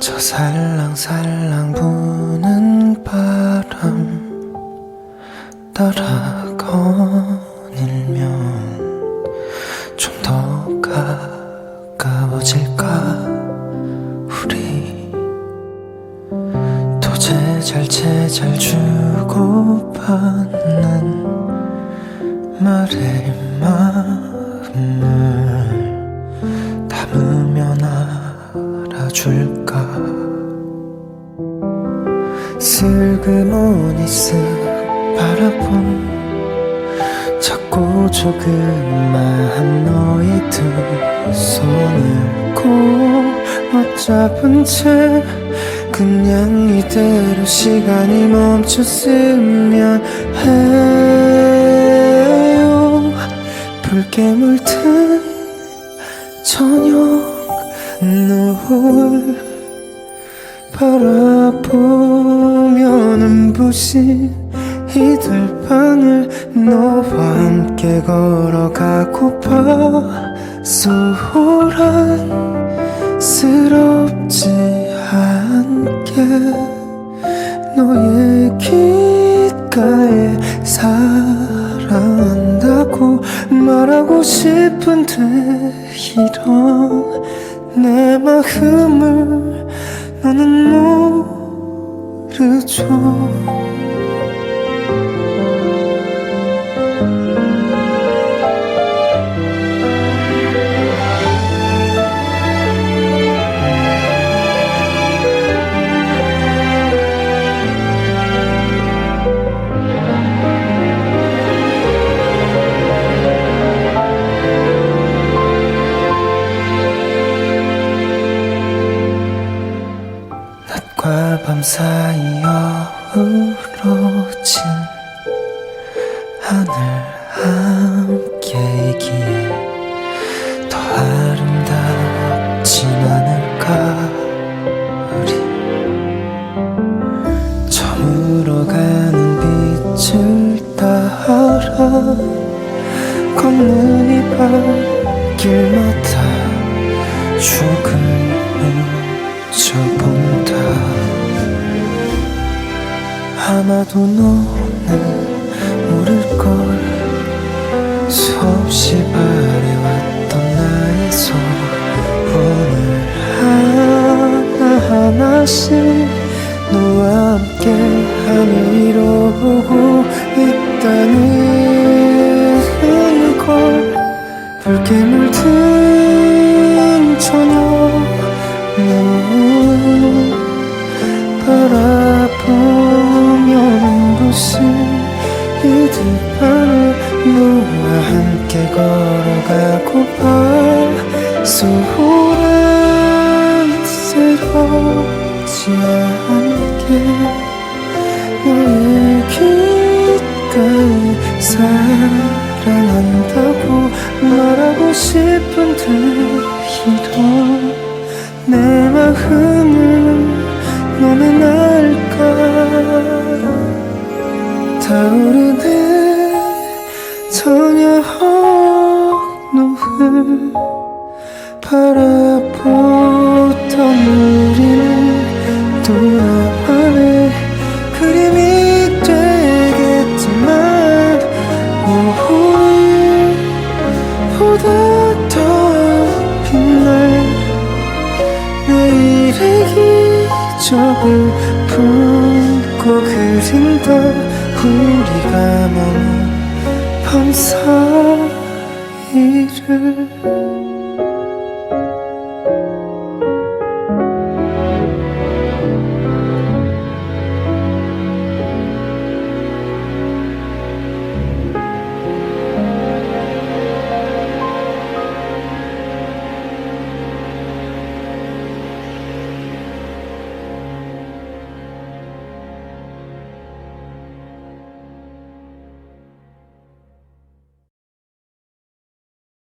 저 살랑살랑 부는 바람 따라 거닐면 좀 더 가까워질까? 우리 도제잘 제잘 주고받 말의 마음을 담으면 알아줄까? 슬그머니 쓱 바라본 작고 조그마한 너의 두 손을 꼭 맞잡은 채 그냥 이대로 시간이 멈췄으면 해요 붉게 물든 저녁 노을 바라보며 눈부신 이들 방을 너와 함께 걸어가고파 소란스럽지 않게 너의 귓가에 사랑한다고 말하고 싶은데 이런 내 마음을 너는 모르죠 사이 어우러진 하늘 함께이기에 더 아름답진 않을까 우리. 저물어가는 빛을 따라 걷는 이 발길마다 추억을 묻혀본다 아마도 너는 모를걸. 수없이 바래왔던 나의 소원을 하나하나씩 너와 함께 하며 이뤄보고 있다는 걸 붉게 물든 저녁 눈부신 이들 밤을 너와 함께 걸어가고파 소란스럽지 않게 너의 귓가에 사랑한다고 말하고 싶은데 타오르는 저녁 노을 바라보던 우리는 돌아와의 그림이 되겠지만 오늘보다 더 빛날 내일의 기적을 품고 그린다 우리가 머문 밤 사이를